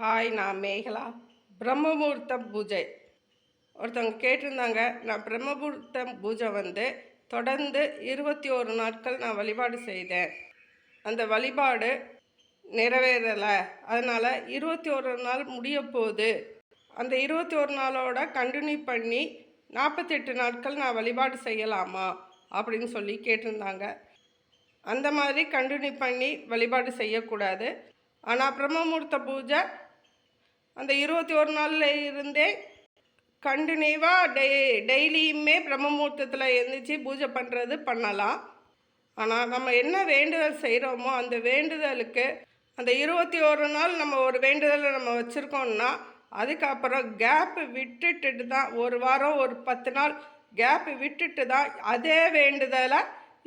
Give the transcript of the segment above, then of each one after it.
Hi நான் மேகலா. பிரம்மமுகூர்த்தம் பூஜை. ஒருத்தவங்க கேட்டிருந்தாங்க நான் பிரம்மமுகூர்த்தம் பூஜை வந்து தொடர்ந்து இருபத்தி ஒரு நாட்கள் நான் வழிபாடு செய்தேன். அந்த வழிபாடு நிறைவேறலை. அதனால் இருபத்தி ஒரு நாள் முடிய போகுது அந்த இருபத்தி ஒரு நாளோட கண்டினியூ பண்ணி நாற்பத்தெட்டு நாட்கள் நான் வழிபாடு செய்யலாமா அப்படின்னு சொல்லி கேட்டிருந்தாங்க. அந்த மாதிரி கண்டினியூ பண்ணி வழிபாடு செய்யக்கூடாது. ஆனால் பிரம்மமுகூர்த்த பூஜை அந்த இருபத்தி ஒரு நாளில் இருந்தே கண்டினியூவாக டெய் டெய்லியுமே பிரம்மமூர்த்தத்தில் எழுந்திரிச்சு பூஜை பண்ணுறது பண்ணலாம். ஆனால் நம்ம என்ன வேண்டுதல் செய்கிறோமோ அந்த வேண்டுதலுக்கு அந்த இருபத்தி ஒரு நாள் நம்ம ஒரு வேண்டுதலை நம்ம வச்சுருக்கோம்னா அதுக்கப்புறம் கேப்பு விட்டுட்டு தான் ஒரு வாரம் ஒரு பத்து நாள் கேப்பு விட்டுட்டு தான் அதே வேண்டுதலை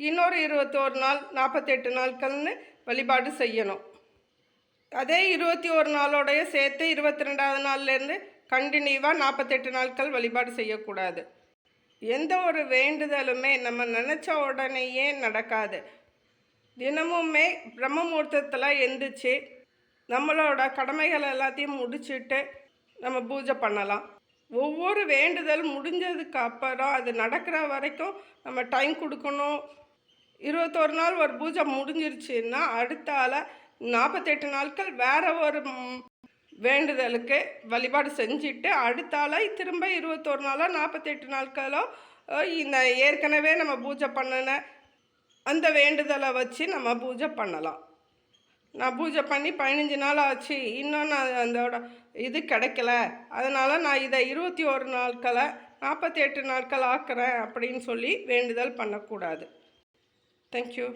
இன்னொரு இருபத்தோரு நாள் நாற்பத்தெட்டு நாட்கள்னு வழிபாடு செய்யணும். அதே இருபத்தி ஒரு நாளோடைய சேர்த்து இருபத்தி ரெண்டாவது நாள்லேருந்து கண்டினியூவாக நாற்பத்தெட்டு நாட்கள் வழிபாடு செய்யக்கூடாது. எந்த ஒரு வேண்டுதலுமே நம்ம நினச்ச உடனேயே நடக்காது. தினமுமே பிரம்ம முகூர்த்தத்தில் எந்திரிச்சு நம்மளோட கடமைகள் எல்லாத்தையும் முடிச்சுட்டு நம்ம பூஜை பண்ணலாம். ஒவ்வொரு வேண்டுதல் முடிஞ்சதுக்கு அப்புறம் அது நடக்கிற வரைக்கும் நம்ம டைம் கொடுக்கணும். இருபத்தொரு நாள் ஒரு பூஜை முடிஞ்சிருச்சுன்னா அடுத்தால நாற்பத்தெட்டு நாட்கள் வேற ஒரு வேண்டுதலுக்கு வழிபாடு செஞ்சுட்டு அடுத்த ஆளாக திரும்ப இருபத்தொரு நாளோ நாற்பத்தெட்டு நாட்களோ இந்த ஏற்கனவே நம்ம பூஜை பண்ணின அந்த வேண்டுதலை வச்சு நம்ம பூஜை பண்ணலாம். நான் பூஜை பண்ணி பதினஞ்சு நாள் ஆச்சு. இன்னும் நான் அதோட இது கிடைக்கல. அதனால் நான் இதை இருபத்தி ஒரு நாட்களை நாற்பத்தி எட்டு நாட்கள் ஆக்குறேன் அப்படின்னு சொல்லி வேண்டுதல் பண்ணக்கூடாது. தேங்க்யூ